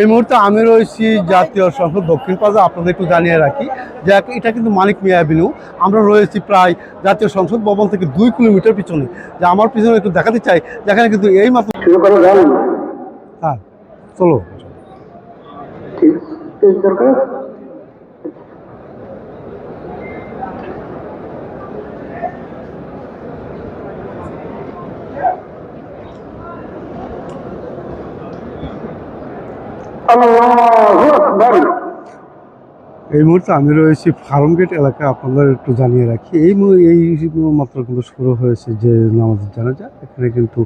এই মুহূর্তে আমি রয়েছি জাতীয় সংসদ দক্ষিণ প্লাজা। আপনাদের একটু জানিয়ে রাখি যে এটা কিন্তু মানিক মিয়া অ্যাভিনিউ আমরা রয়েছি প্রায় জাতীয় সংসদ ভবন থেকে দুই কিলোমিটার পিছনে। যে আমার পিছনে একটু দেখাতে চাই যেখানে কিন্তু এই মাত্র হ্যাঁ চলো। ঠিক দরকার। এই মুহূর্তে আমি রয়েছি ফার্মগেট এলাকা আপনাদের একটু জানিয়ে রাখি। এই এই মাত্র কিন্তু শুরু হয়েছে যে নামাজের জানাজা। এখানে কিন্তু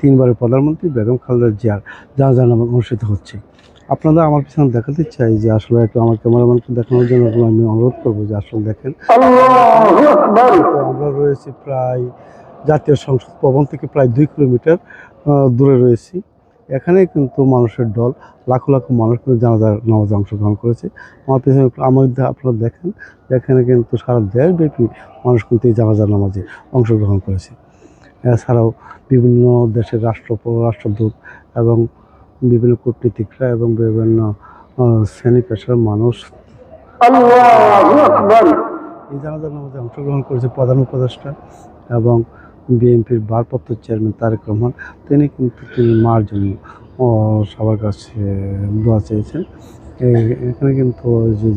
তিনবারের প্রধানমন্ত্রী বেগম খালেদা জিয়ার জানাজা নামাজ অনুষ্ঠিত হচ্ছে। আপনারা আমার পিছনে দেখাতে চাই যে আসলে একটু আমার ক্যামেরাম্যানকে দেখানোর জন্য আমি অনুরোধ করব যে আসলে দেখেন। আমরা রয়েছি প্রায় জাতীয় সংসদ ভবন থেকে প্রায় দুই কিলোমিটার দূরে রয়েছি। এখানে কিন্তু মানুষের দল লাখো লাখো মানুষ কিন্তু জানাজার নামাজে অংশগ্রহণ করেছে। আমার পিছনে আমার দে- আপনারা দেখেন এখানে কিন্তু সারা দেশব্যাপী মানুষ কিন্তু এই জানাজার নামাজে অংশগ্রহণ করেছে। এছাড়াও বিভিন্ন দেশের রাষ্ট্র রাষ্ট্রদূত এবং বিভিন্ন কূটনীতিকরা এবং বিভিন্ন শ্রেণি পেশার মানুষ এই জানাজার নামাজে অংশগ্রহণ করেছে প্রধান উপদেষ্টা এবং বিএনপির ভারপ্রাপ্ত চেয়ারম্যান তারেক রহমান, তিনি কিন্তু তিনি মার জন্য সবার কাছে দোয়া চেয়েছেন। এখানে কিন্তু যে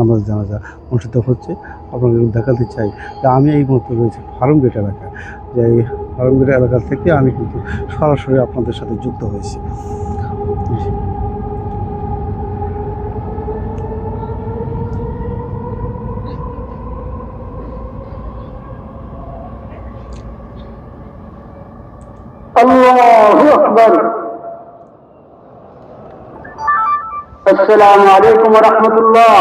নামাজ জানাজা অনুষ্ঠিত হচ্ছে। আপনাকে দেখাতে চাই যে আমি এই মুহূর্তে রয়েছে ফার্মগেট এলাকায়। যে এই ফার্মগেট এলাকা থেকে আমি কিন্তু সরাসরি আপনাদের সাথে যুক্ত হয়েছি। আসসালামু আলাইকুম ওয়া রাহমাতুল্লাহ।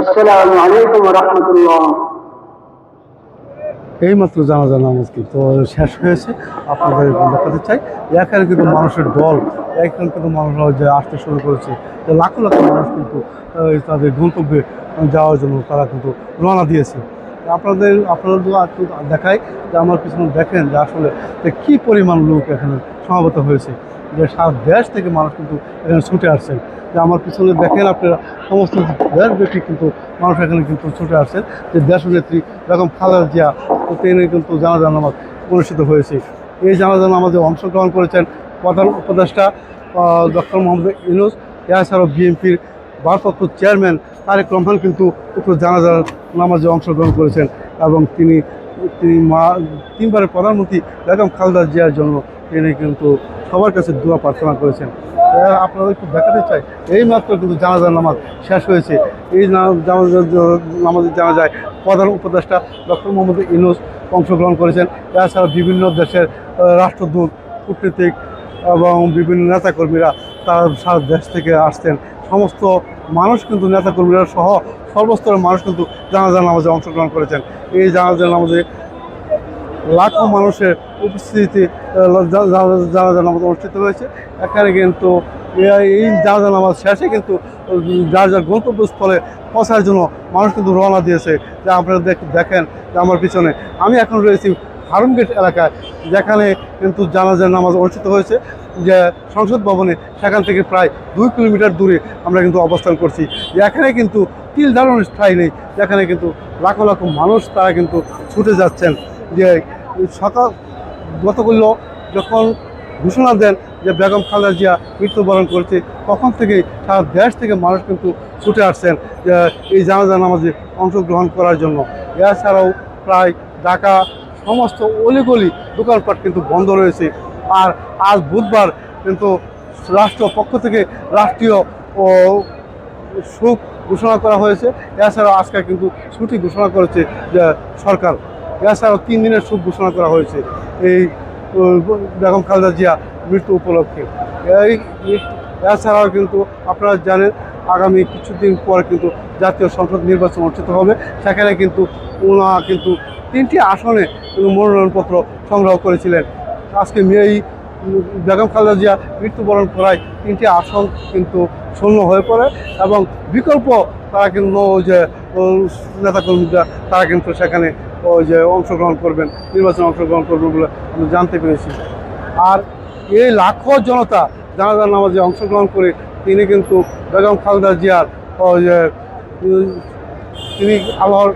আসসালামু আলাইকুম ওয়া রাহমাতুল্লাহ। এই মাত্র জানাজা নামাজ কিন্তু শেষ হয়েছে। আপনাদের দেখাতে চাই। এখানে কিন্তু মানুষের দল, এখানে কিন্তু মানুষরা যে আসতে শুরু করেছে। লাখো লাখো মানুষ কিন্তু তাদের গন্তব্যে যাওয়ার জন্য তারা কিন্তু রওনা দিয়েছে। আপনাদের একটু দেখায় যে আমার পিছনে দেখেন যে আসলে কি পরিমাণ লোক এখানে সমাবেত হয়েছে। যে সারা দেশ থেকে মানুষ কিন্তু এখানে ছুটে আসছেন। যে আমার পিছনে দেখেন আপনারা, সমস্ত দেশব্যাপী কিন্তু মানুষ এখানে কিন্তু ছুটে আসছেন। যে দেশনেত্রী বেগম খালেদা জিয়া, তিনি কিন্তু জানাজা নামাজ অনুষ্ঠিত হয়েছে। এই জানাজা নামাজে অংশগ্রহণ করেছেন প্রধান উপদেষ্টা ডক্টর মোহাম্মদ ইউনুস, এছাড়াও বিএনপির ভারপ্রাপ্ত চেয়ারম্যান তারেক রহমান কিন্তু জানাজার নামাজে অংশগ্রহণ করেছেন এবং তিনি তিনি মা, তিনবারের প্রধানমন্ত্রী বেগম খালেদা জিয়ার জন্য তিনি কিন্তু সবার কাছে দোয়া প্রার্থনা করেছেন। আপনাদের একটু দেখাতে চাই। এই মাত্র কিন্তু জানাজার নামাজ শেষ হয়েছে। এই নামাজে জানা যায় প্রধান উপদেষ্টা ডক্টর মোহাম্মদ ইনুস অংশগ্রহণ করেছেন। এছাড়া বিভিন্ন দেশের রাষ্ট্রদূত, কূটনীতিক এবং বিভিন্ন নেতাকর্মীরা তারা সারা দেশ থেকে আসছেন। সমস্ত মানুষ কিন্তু নেতাকর্মীরা সহ সর্বস্তরের মানুষ কিন্তু জানাজার নামাজে অংশগ্রহণ করেছেন। এই জানাজার নামাজে লাখো মানুষের উপস্থিতিতে জানাজা নামাজ অনুষ্ঠিত হয়েছে। এখানে কিন্তু এই জানাজা নামাজ শেষে কিন্তু যার যার গন্তব্যস্থলে পৌঁছার জন্য মানুষ কিন্তু রওনা দিয়েছে। যা আপনারা দেখ- দেখেন যে আমার পিছনে। আমি এখন রয়েছি ফার্মগেট এলাকায়, যেখানে কিন্তু জানাজার নামাজ অনুষ্ঠিত হয়েছে। যে সংসদ ভবনে সেখান থেকে প্রায় দুই কিলোমিটার দূরে আমরা কিন্তু অবস্থান করছি। এখানে কিন্তু তিল দাঁড়ানোর স্থায়ী নেই যেখানে কিন্তু লাখো লাখো মানুষ তারা কিন্তু ছুটে যাচ্ছেন। যে সকাল গতকাল যখন ঘোষণা দেন যে বেগম খালেদা জিয়া মৃত্যুবরণ করেছে, তখন থেকেই সারা দেশ থেকে মানুষ কিন্তু ছুটে আসছেন এই জানাজা নামাজে অংশগ্রহণ করার জন্য। এছাড়াও প্রায় ঢাকা সমস্ত অলিগলি দোকানপাট কিন্তু বন্ধ রয়েছে। আর আজ বুধবার কিন্তু রাষ্ট্র পক্ষ থেকে রাষ্ট্রীয় ও সুখ ঘোষণা করা হয়েছে। এছাড়াও আজকে কিন্তু ছুটি ঘোষণা করেছে সরকার। এছাড়াও তিন দিনের সুখ ঘোষণা করা হয়েছে এই বেগম খালেদা জিয়া মৃত্যু উপলক্ষে। এই এছাড়াও কিন্তু আপনারা জানেন, আগামী কিছুদিন পর কিন্তু জাতীয় সংসদ নির্বাচন অনুষ্ঠিত হবে। সেখানে কিন্তু ওনা কিন্তু তিনটি আসনে মনোনয়নপত্র সংগ্রহ করেছিলেন। আজকে এই বেগম খালেদা জিয়া মৃত্যুবরণ করায় তিনটি আসন কিন্তু শূন্য হয়ে পড়ে এবং বিকল্প তারা কিন্তু ওই যে নেতাকর্মীরা, তারা কিন্তু সেখানে ওই যে অংশগ্রহণ করবেন, নির্বাচনে অংশগ্রহণ করবেন বলে আমি জানতে পেরেছি। আর এই লাখো জনতা জানাজার নামাজে অংশগ্রহণ করে তিনি কিন্তু বেগম খালেদা জিয়ার তিনি আল্লাহর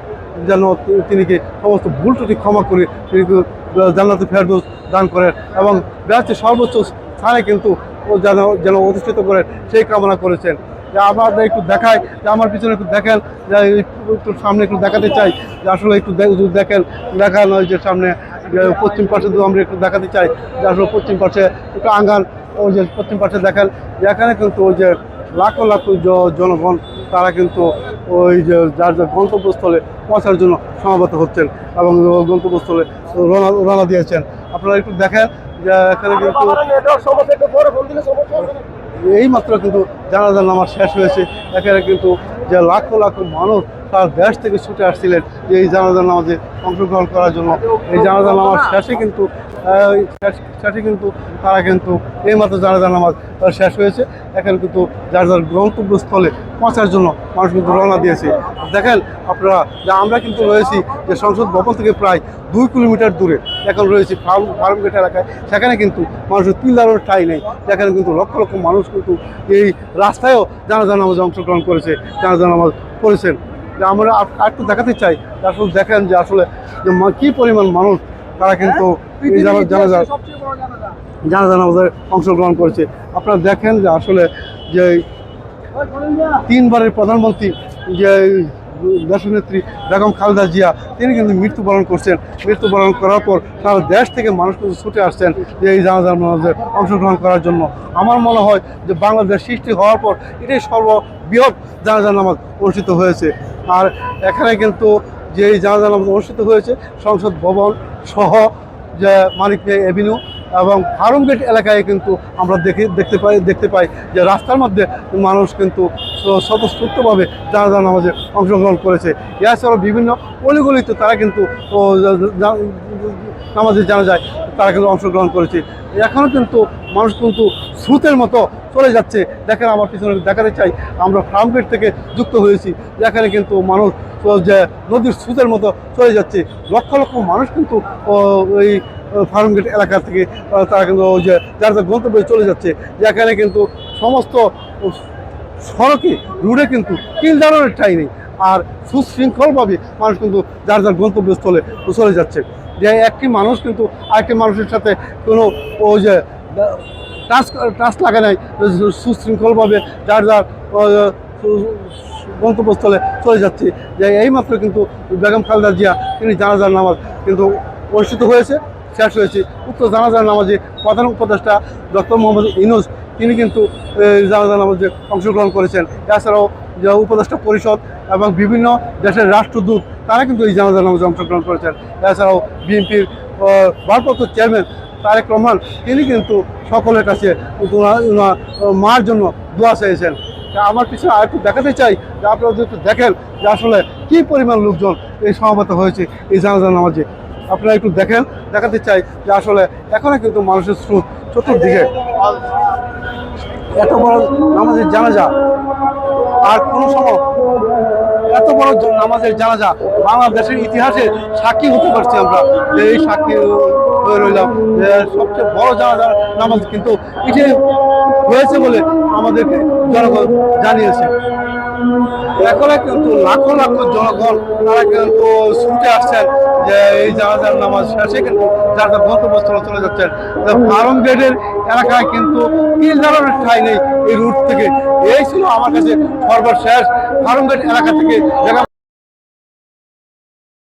যেন তি- তিনিকে সমস্ত ভুল ত্রুটি ক্ষমা করে তিনি জান্নাতে ফেরদৌস দান করেন এবং ব্যাচে সর্বোচ্চ স্থানে কিন্তু যেন যেন অধিষ্ঠিত করেন, সেই কামনা করেছেন। যে আমাদের একটু দেখায়, যে আমার পিছনে একটু দেখেন, যে একটু- সামনে একটু দেখাতে চাই, যে আসলে একটু দেখেন দেখানো যে সামনে পশ্চিম পাশে যদি আমরা একটু দেখাতে চাই, যে আসলে পশ্চিম পাশে একটু আঙ্গান, ওই যে পশ্চিম পাশে দেখেন এখানে কিন্তু ওই যে লাখো লাখো জনগণ, তারা কিন্তু ওই যে যার যার গন্তব্যস্থলে পৌঁছার জন্য সমাবেত হচ্ছেন এবং গন্তব্যস্থলে রওনা রওনা দিয়েছেন। আপনারা একটু দেখেন যে এখানে কিন্তু এই মাত্র কিন্তু জানাজার নামাজ শেষ হয়েছে। এখানে কিন্তু যে লাখো লাখো মানুষ তার দেশ থেকে ছুটে আসছিলেন যে এই জানাজার নামাজে অংশগ্রহণ করার জন্য। এই জানাজার নামাজ শেষে কিন্তু শেষ- কিন্তু তারা কিন্তু এই মাত্র জানাজার নামাজ শেষ হয়েছে। এখন কিন্তু যার যার গন্তব্যস্থলে পৌঁছার জন্য মানুষ কিন্তু রওনা দিয়েছে। দেখেন আপনারা, যে আমরা কিন্তু রয়েছি যে সংসদ ভবন থেকে প্রায় দুই কিলোমিটার দূরে। এখন রয়েছি ফার্ম, ফার্মগেট এলাকায়। সেখানে কিন্তু মানুষের পিলারের ঠাই নেই। সেখানে কিন্তু লক্ষ লক্ষ মানুষ কিন্তু এই রাস্তায়ও জানাজা নামাজে অংশগ্রহণ করেছে জানাজা নামাজ যে আমরা আর- একটু দেখাতে চাই আসলে দেখেন যে আসলে যে কি পরিমাণ মানুষ তারা কিন্তু জানা জানাজা জানাজা। নামাজে অংশগ্রহণ করেছে। আপনারা দেখেন যে আসলে যে তিনবারের প্রধানমন্ত্রী যে দেশনেত্রী বেগম খালেদা জিয়া তিনি কিন্তু মৃত্যুবরণ করছেন। মৃত্যুবরণ করার পর সারা দেশ থেকে মানুষ কিন্তু ছুটে আসছেন যে এই জানাজার নামাজে অংশগ্রহণ করার জন্য। আমার মনে হয় যে বাংলাদেশ সৃষ্টি হওয়ার পর এটাই সর্ববৃহৎ জানাজার নামাজ অনুষ্ঠিত হয়েছে। আর এখানে কিন্তু যে এই জানাজার নামাজ অনুষ্ঠিত হয়েছে, সংসদ ভবন সহ যে মানিক এভিনিউ এবং ফার্ম গেট এলাকায় কিন্তু আমরা দেখে, দেখতে পাই দেখতে পাই যে রাস্তার মধ্যে মানুষ কিন্তু স্বতঃস্ফূর্তভাবে জানাজা নামাজে অংশগ্রহণ করেছে। এছাড়াও বিভিন্ন অলিগলিতে তারা কিন্তু নামাজে জানা যায়, তারা কিন্তু অংশগ্রহণ করেছে। এখনও কিন্তু মানুষ কিন্তু স্রোতের মতো চলে যাচ্ছে। দেখেন, আমার পিছনে দেখাতে চাই, আমরা ফার্ম গেট থেকে যুক্ত হয়েছি। যেখানে কিন্তু মানুষ যে নদীর স্রোতের মতো চলে যাচ্ছে। লক্ষ লক্ষ মানুষ কিন্তু ও, ওই ফার্ম গেট এলাকা থেকে তারা কিন্তু ওই যে যার যার গন্তব্যে চলে যাচ্ছে। যেখানে কিন্তু সমস্ত সড়কে রুটে কিন্তু তিন ধরনের ঠাই নেই। আর সুশৃঙ্খলভাবে মানুষ কিন্তু যার যার গন্তব্যস্থলে চলে যাচ্ছে। যে একটি মানুষ কিন্তু আরেকটি মানুষের সাথে কোনো ওই যে টাচ টাচ লাগা নাই। সুশৃঙ্খলভাবে যার যার গন্তব্যস্থলে চলে যাচ্ছে। যে এইমাত্র কিন্তু বেগম খালেদা জিয়া, তিনি জানাজার নামাজ কিন্তু অনুষ্ঠিত হয়েছে, শেষ হয়েছে। উক্ত জানাজার নামাজে প্রধান উপদেষ্টা ডক্টর মোহাম্মদ ইনুস তিনি কিন্তু জানাজার নামাজে অংশগ্রহণ করেছেন। এছাড়াও উপদেষ্টা পরিষদ এবং বিভিন্ন দেশের রাষ্ট্রদূত, তারা কিন্তু এই জানাজার নামাজে অংশগ্রহণ করেছেন। এছাড়াও বিএনপির ভারপ্রাপ্ত চেয়ারম্যান তারেক রহমান, তিনি কিন্তু সকলের কাছে মার জন্য দোয়া চেয়েছেন। আমার পিছনে আর একটু দেখাতে চাই, যে আপনারা একটু দেখেন যে আসলে কী পরিমাণ লোকজন এই সমাবেত হয়েছে এই জানাজা নামাজে। আপনারা একটু দেখেন, দেখাতে চাই যে আসলে এখনও কিন্তু মানুষের স্রোত চতুর্দিকে এত বড় নামাজের জানাজা। আর কোনো সময় এত বড় নামাজের জানাজা বাংলাদেশের ইতিহাসে সাক্ষী হতে পারছি আমরা। যে এই সাক্ষী হয়ে রইলাম সবচেয়ে বড় জানাজার নামাজ কিন্তু এটি হয়েছে বলে আমাদেরকে জনগণ জানিয়েছে। এখন কিন্তু লাখো লাখো জনগণ তারা কিন্তু ছুটে আসছেন যে এই জাহাজের নামাজ শেষে কিন্তু যার যার গন্তব্যস্থলে চলে যাচ্ছেন ফার্ম গেটের এলাকায় কিন্তু তিন ধরনের ঠাই নেই এই রুট থেকে। এই ছিল আমার কাছে সর্বশেষ ফার্ম গেট এলাকা থেকে